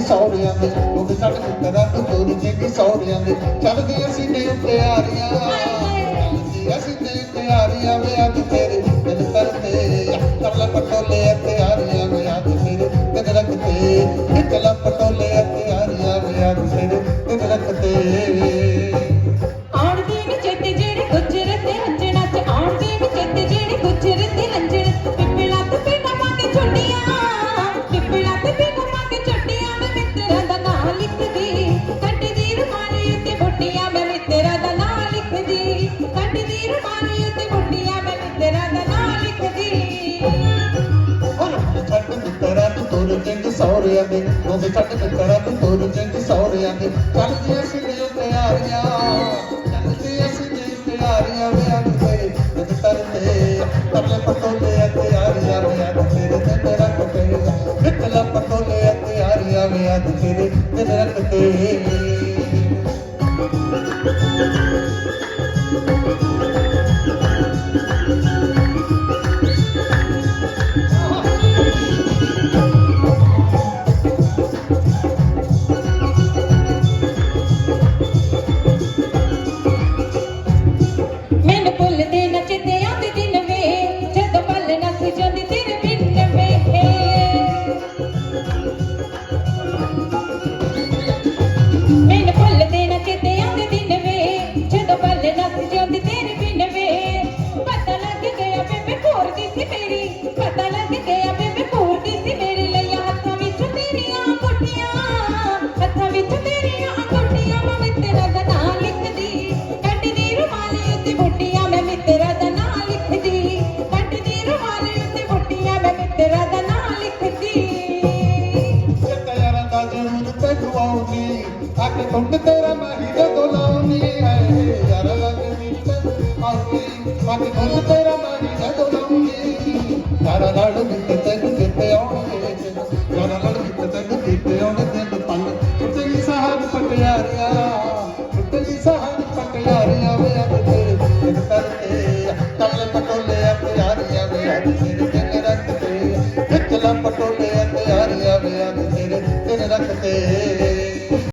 ਦੀ ਸੌੜਿਆਂ ਦੇ ਲੋਕ ਚੜ੍ਹ ਕੁੱਤਰਾ ਤੋੜ ਕੇ ਦੀ ਸੌੜਿਆਂ ਦੇ ਚੜ੍ਹਦੇ ਅਸੀਂ ਨੇ ਪਿਆਰੀਆਂ ದುರ್ಜಂಗ ಸೌರ್ಯ ಮೇ ಮೋಗ ಕಟ್ಟ ಕರತ ದುರ್ಜಂಗ ಸೌರ್ಯ ಮೇ ਕਰਦੇ ਅਸੀਂ ਨੇ ਪਿਆਰੀਆਂ ਕਰਦੇ ਅਸੀਂ ਨੇ ਪਿਆਰੀਆਂ ਵੇ ਅੰਤੇ ਜਦ ਤਰਤੇ ਤਪਲੇ ਪਟੋਲੇ ਪਿਆਰੀਆਂ ਵੇ ਅੰਤੇ ਤੇ ਤੇਰਾ ਕੋਟੇ ਮਿੱਤਲਾ ਪਟੋਲੇ ਪਿਆਰੀਆਂ ਵੇ ਅੰਤੇ ਤੇ ਤੇਰਾ ਕੋਟੇ पंप तेरा माही तो दोलावनी है जरा मिंट आसी माही पंप तेरा माही तो दोलावनी है जरा मिंट